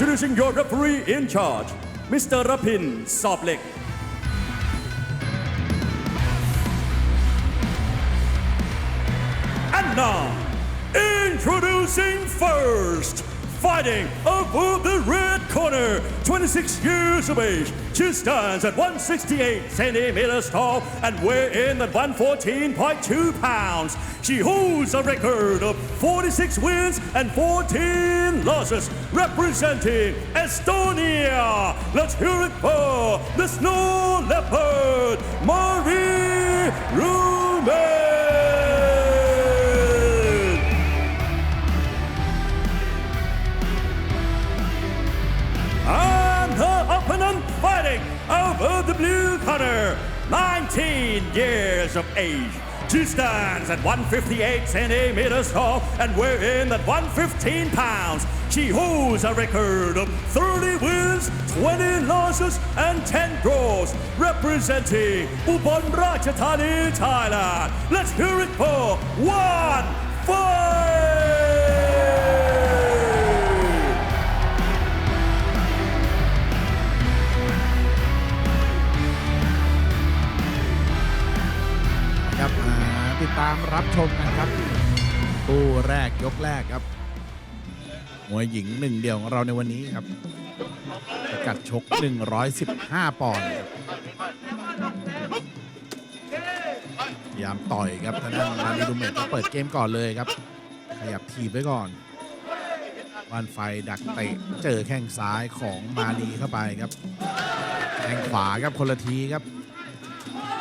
Introducing your referee in charge, Mr. Rapin Soblek. And now, introducing first, fighting above the red corner, 26 years of age. She stands at 168 centimeters tall and weigh in at 114.2 pounds. She holds a record of 46 wins and 14 losses, representing Estonia. Let's hear it for the Snow Leopard, Marie She stands at 158 centimeters tall and weigh in at 115 pounds. She holds a record of 30 wins, 20 losses, and 10 draws, representing Ubon Ratchathani, Thailand. Let's hear it for one fight! ตามรับชมกันครับคู่แรกยกแรกครับมวยหญิงหนึ่งเดียวของเราในวันนี้ครับพิกัดชก 115 ปอนด์ครับพยายามต่อยครับทางด้านมารีดูเมตเปิดเกมก่อนเลยครับ ขยับทีบไว้ก่อนวันไฟดักเตะเจอแข้งซ้ายของมาลีเข้าไปครับแข้งขวาครับคนละทีครับ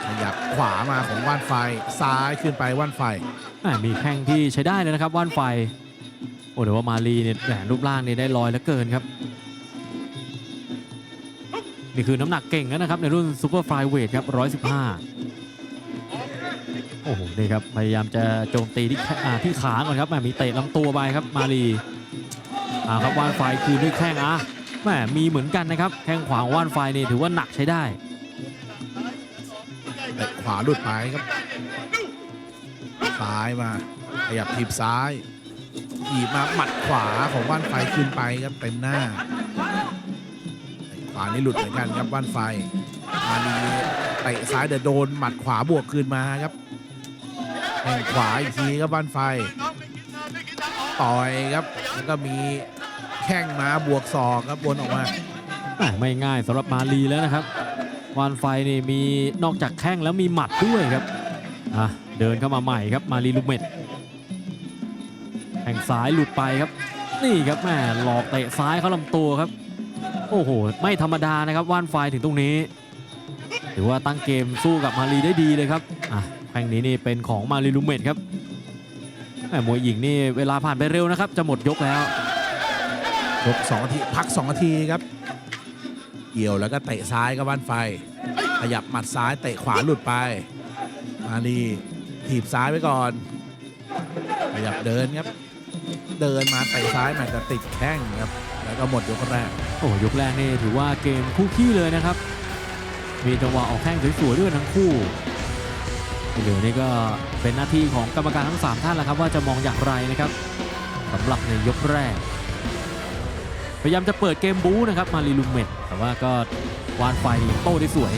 ขยับขวามาของว่านไฟ ซ้ายขึ้นไปว่านไฟม่มีแข้งที่ใช้ได้เลยนะครับว่านไฟ โอ้เดี๋ยวว่ามาลีเนี่ยแหมรูปร่างนี่ได้ลอยเหลือเกินครับ นี่คือน้ำหนักเก่งแล้วนะครับ ในรุ่นซูเปอร์ไฟเวทครับ 115 โอ้โห นี่ครับ พยายามจะโจมตีที่แขอ่าที่ขาก่อนครับแหมมีเตะลำตัวไปครับมาลีอ่าครับว่านไฟคือด้วยแข้งอะแหมมีเหมือนกันนะครับ แข้งขวาของว่านไฟนี่ถือว่าหนักใช้ได้ วาหลุดไปครับ ซ้ายมาขยับทีบซ้ายถีบมาหมัดขวาของว่านไฟขึ้นไปครับเต็มหน้าขวานี่หลุดเหมือนกันครับว่านไฟมานีเตะซ้ายเดี๋ยวโดนหมัดขวาบวกคืนมาครับแข้งขวาอีกทีครับว่านไฟ ต่อยครับแล้วก็มีแข้งมาบวกศอกครับวนออกมา ไม่ง่ายสำหรับมาลีแล้วนะครับ วานไฟนี่มีนอกจากแข้งแล้วมีหมัดด้วยครับอะเดินเข้ามาใหม่ครับมาลีลูเมตแข้งซ้ายหลุดไปครับ นี่ครับแม่หลอกเตะซ้ายเขาลำตัวครับ โอ้โห ไม่ธรรมดานะครับว่านไฟถึงตรงนี้ ถือว่าตั้งเกมสู้กับมาลีได้ดีเลยครับอะแข้งนี้นี่เป็นของมาลีลูเมตครับแม่มวยหญิงนี่เวลาผ่านไปเร็วนะครับ จะหมดยกแล้วยก2นาทีพัก 2 นาทีครับ กี่ยวแล้วก็เตะซ้ายกับบ้านไฟ ขยับหมัดซ้ายเตะขวาหลุดไป มาลีถีบซ้ายไว้ก่อน ขยับเดินครับ เดินมาเตะซ้ายมาจะติดแข้งครับ แล้วก็หมดยกแรก โอ้ยกแรกนี่ถือว่าเกมคู่ขี้เลยนะครับ มีจังหวะออกแข้งสวยๆด้วยทั้งคู่ที่เหลือนี่ก็เป็นหน้าที่ของกรรมการทั้ง 3 ท่านแล้วครับ ว่าจะมองอย่างไรนะครับสำหรับในยกแรก พยายามจะเปิดเกมบู๊นะครับมารีลูเมตแต่ว่าก็วานไฟโต้ได้สวย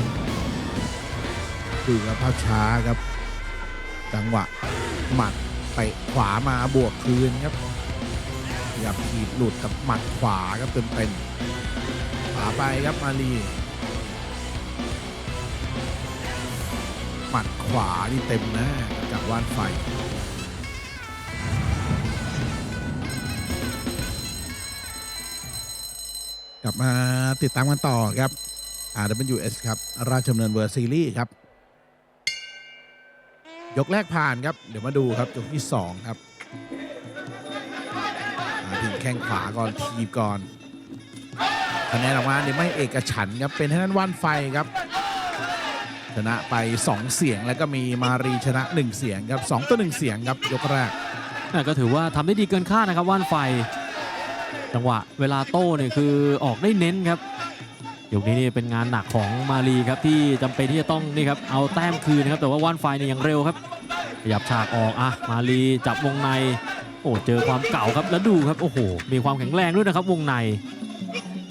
ดูครับภาพช้าครับ จังหวะหมัดเตะขวามาบวกคืนครับขยับถีบหลุดกับหมัดขวาครับเต็มเต็มๆขวาไปครับมาลีหมัดขวานี่เต็มหน้าจากว่านไฟ กลับมาติดตามกันต่อครับ RWS ครับ ราชดำเนินเวอร์ซีรีส์ครับ ยกแรกผ่านครับ เดี๋ยวมาดูครับ ยกที่ 2 ครับถึงแข้งขวาก่อนทีบก่อนคะแนนออกมาเนี่ยไม่เอกฉันครับ เป็นทางด้านว่านไฟครับ ชนะไป 2 เสียงแล้วก็มีมารีชนะ 1 เสียงครับ 2ต่อ1เสียงครับ ยกแรกก็ถือว่าทำได้ดีเกินคาดนะครับว่านไฟ จังหวะเวลาโต้เนี่ยคือออกได้เน้นครับยกนี้นี่เป็นงานหนักของมาลีครับที่จำเป็นที่จะต้องนี่ครับเอาแต้มคืนนะครับแต่ว่าว่านไฟเนี่ยยังเร็วครับขยับฉากออกอะมาลีจับวงในโอ้เจอความเก่าครับแล้วดูครับโอ้โหมีความแข็งแรงด้วยนะครับวงใน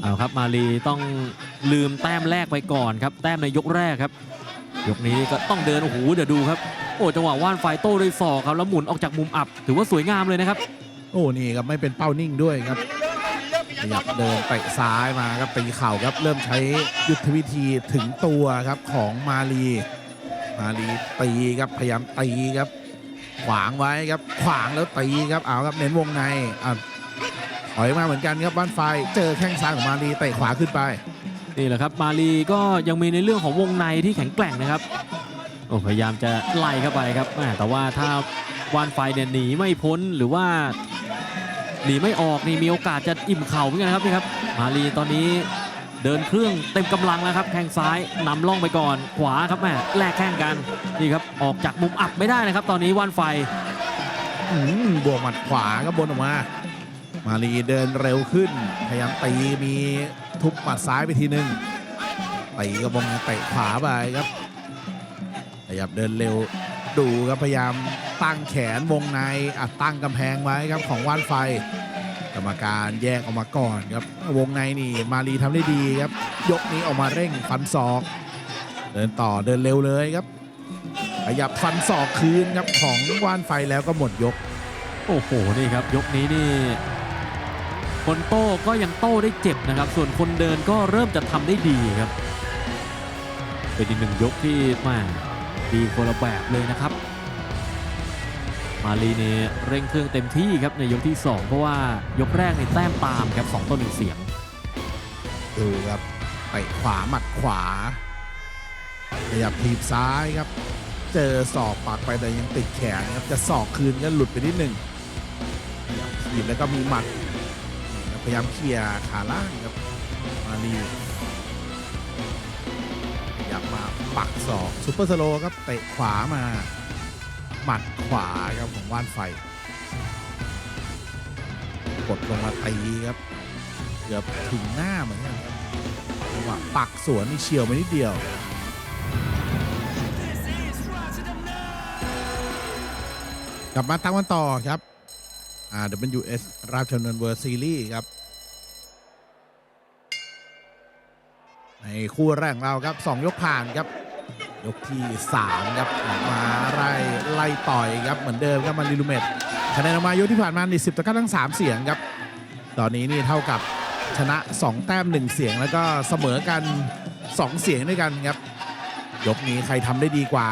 เอาครับมาลีต้องลืมแต้มแรกไปก่อนครับแต้มในยกแรกครับ ยกนี้ก็ต้องเดินโอ้โหเดี๋ยวดูครับโอ้จังหวะว่านไฟโต้ด้วยศอกครับแล้วหมุนออกจากมุมอับ ถือว่าสวยงามเลยนะครับ โอ้นี่ครับไม่เป็นเป้านิ่งด้วยครับ ขยับเดินเตะซ้ายมาครับตีเข่าครับเริ่มใช้ยุทธวิธีถึงตัวครับของมาลีมาลีตีครับพยายามตีครับ ขวางไว้ครับขวางแล้วตีครับเอาครับเน้นวงในอะถอยมาเหมือนกันครับบ้านไฟเจอแข้งซ้ายของมาลีเตะขวาขึ้นไปนี่แหละครับมาลีก็ยังมีในเรื่องของวงในที่แข็งแกร่งนะครับโอ้พยายามจะไล่เข้าไปครับแม่แต่ว่าถ้าวานไฟเนี่ยหนีไม่พ้นหรือว่า หนีไม่ออกนี่มีโอกาสจะอิ่มเข่าเหมือนกันนะครับนี่ครับ มาลีตอนนี้เดินเครื่องเต็มกำลังแล้วครับแข้งซ้ายนำล่องไปก่อน ขวาครับแม่แลกแข้งกันนี่ครับออกจากมุมอับไม่ได้นะครับ ตอนนี้วานไฟบวกหมัดขวาก็บนออกมา มาลีเดินเร็วขึ้น พยายามตีมีทุบหมัดซ้ายไปทีนึงตีกระบองเตะขวาไปครับขยับเดินเร็ว ดูครับพยายามตั้งแขนวงในอะตั้งกำแพงไว้ครับของว่านไฟ กรรมการแยกออกมาก่อนครับ วงในนี่มาลีทำได้ดีครับ ยกนี้ออกมาเร่งฟันศอก เดินต่อเดินเร็วเลยครับ ขยับฟันศอกคืนครับของว่านไฟแล้วก็หมดยก โอ้โหนี่ครับ ยกนี้นี่คนโต้ก็ยังโต้ได้เจ็บนะครับ ส่วนคนเดินก็เริ่มจะทำได้ดีครับ เป็นอีกหนึ่งยกที่แมา ดีคนละแบบเลยนะครับ มาลีเนี่ยเร่งเครื่องเต็มที่ครับในยกที่ 2 เพราะว่ายกแรกในแต้มตามครับ2ต่อ1เสียง ดูครับเตะขวาหมัดขวาขยับทีบซ้ายครับ เจอศอกปักไปแต่ยังติดแขนครับจะศอกคืนก็หลุดไปนิดหนึ่งทีบแล้วก็มีหมัดพยายามเคลียร์ขาล่างครับมาลี ยับมาปักศอกซุปเปอร์สโลครับเตะขวามา หมัดขวาครับของว่านไฟ กดลงมาตีครับ เกือบถึงหน้าเหมือนกันครับจังหวะปักสวนนี่เฉียวไปนิดเดียวกลับมาตั้งวันต่อครับ RWS ราชดำเนินเวอร์ซีรีส์ครับ คู่แรกเราครับ 2 ยกผ่านครับ ยกที่ 3 ครับมาไล่ไล่ต่อยครับเหมือนเดิมครับมาริลูเมตคะแนนออกมายกที่ผ่านมานี่10ต่อ9ทั้ง 3 เสียงครับ ตอนนี้นี่เท่ากับชนะ 2 แต้ม 1 เสียงแล้วก็เสมอกัน 2 เสียงด้วยกันครับ ยกนี้ใครทำได้ดีกว่า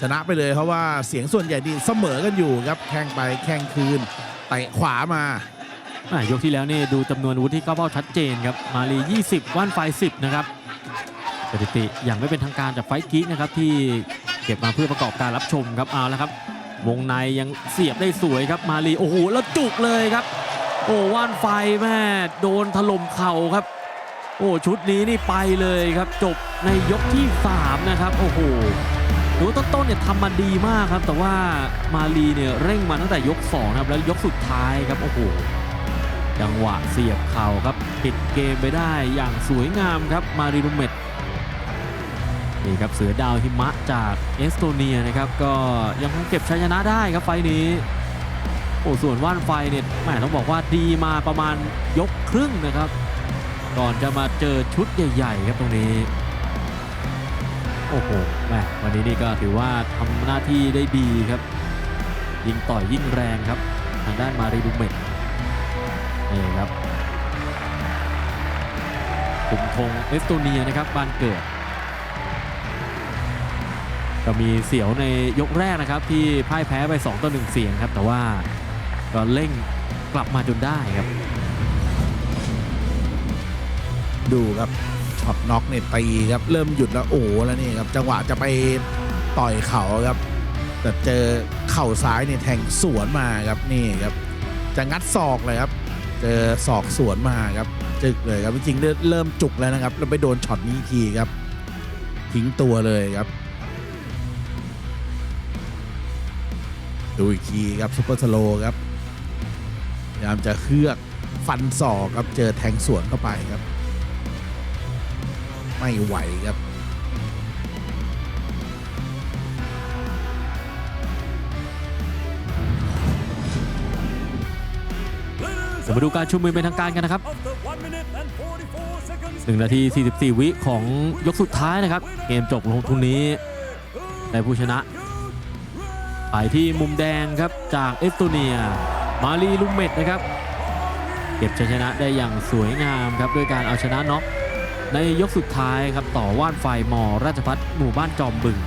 ชนะไปเลยเพราะว่าเสียงส่วนใหญ่ดีเสมอกันอยู่ครับแข่งไปแข่งคืนเตะขวามา ยกที่แล้วนี่ดูจำนวนอาวุธที่เข้าเป้าชัดเจนครับมาลี 20 ว่านไฟ 10 นะครับสถิติอย่างไม่เป็นทางการจากไฟกิ๊กนะครับที่เก็บมาเพื่อประกอบการรับชมครับเอาแล้วครับ วงในยังเสียบได้สวยครับมาลีโอ้โหแล้วจุกเลยครับ โอ้ว่านไฟแม่โดนถล่มเข่าครับ โอ้ชุดนี้นี่ไปเลยครับจบในยกที่ 3 นะครับ โอ้โหดูต้นๆเนี่ยทำมาดีมากครับ แต่ว่ามาลีเนี่ยเร่งมาตั้งแต่ยก2นะครับแล้วยกสุดท้ายครับโอ้โห จังหวะเสียบเข่าครับปิดเกมไปได้อย่างสวยงามครับมาริลูเมตนี่ครับเสือดาวหิมะจากเอสโตเนียนะครับก็ยังคงเก็บชัยชนะได้ครับไฟล์นี้โอ้ส่วนว่านไฟเนี่ยแหมต้องบอกว่าดีมาประมาณยกครึ่งนะครับ ก่อนจะมาเจอชุดใหญ่ๆครับตรงนี้โอ้โหแหมวันนี้นี่ก็ถือว่าทำหน้าที่ได้ดีครับ ยิงต่อยยิ่งแรงครับ ทางด้านมาริลูเมต นี่ครับกลุ่มธงเอสโตเนียนะครับบ้านเกิด ก็มีเสียวในยกแรกนะครับ ที่พ่ายแพ้ไป 2 ต่อ 1 เสียงครับ แต่ว่าก็เร่งกลับมาจนได้ครับ ดูครับช็อตน็อกเนี่ยตีครับ เริ่มหยุดแล้วโอ้แล้วนี่ครับจังหวะจะไปต่อยเข่าครับ แต่เจอเข่าซ้ายเนี่ยแทงสวนมาครับนี่ครับ จะงัดศอกเลยครับ เจอศอกสวนมาครับจึกเลยครับจริงๆเริ่มจุกแล้วนะครับแล้วไปโดนช็อตนี้อีกทีครับ ทิ้งตัวเลยครับ ดูอีกทีครับซุปเปอร์สโลครับพยายามจะเคลือกฟันศอกครับเจอแทงสวนเข้าไปครับ ไม่ไหวครับ ดี๋ยวมาดูการชุมนุมเป็นทางการกันนะครับ of the 1 minute and 44 seconds. 1นาที 44 วิของยกสุดท้ายนะครับ เกมจบลงทุนนี้ได้ผู้ชนะไปที่มุมแดงครับจากเอสโตเนีย มาลีลุมเมดนะครับ เก็บชัยชนะได้อย่างสวยงามครับด้วยการเอาชนะน็อกในยกสุดท้ายครับต่อว่านไฟมอราชพัฒหมู่บ้านจอมบึง